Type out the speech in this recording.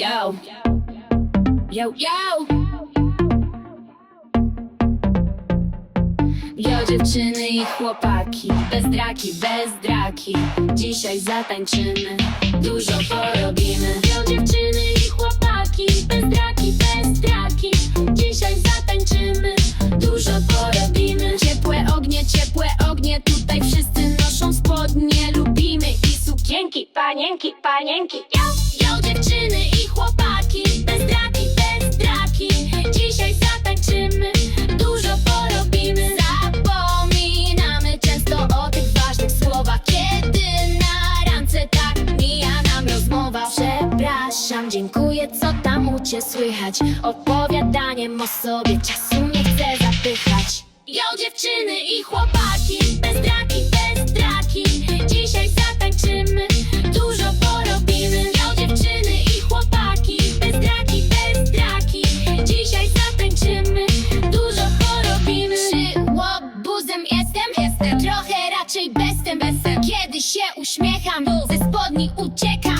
Yo, yo, yo. Yo, dziewczyny i chłopaki, bez draki, bez draki. Dzisiaj zatańczymy, dużo porobimy. Yo, dziewczyny i chłopaki, bez draki, bez draki. Dzisiaj zatańczymy, dużo porobimy. Ciepłe ognie, ciepłe ognie, tutaj wszyscy noszą spodnie. Lubimy i sukienki, panienki, panienki. Yo, yo, dziewczyny Przepraszam, dziękuję, co tam u cię słychać? Opowiadaniem o sobie czasu nie chcę zapychać. Yo, dziewczyny i chłopaki, bez draki, raczej bestem, bestem. Kiedy się uśmiecham, ze spodni uciekam.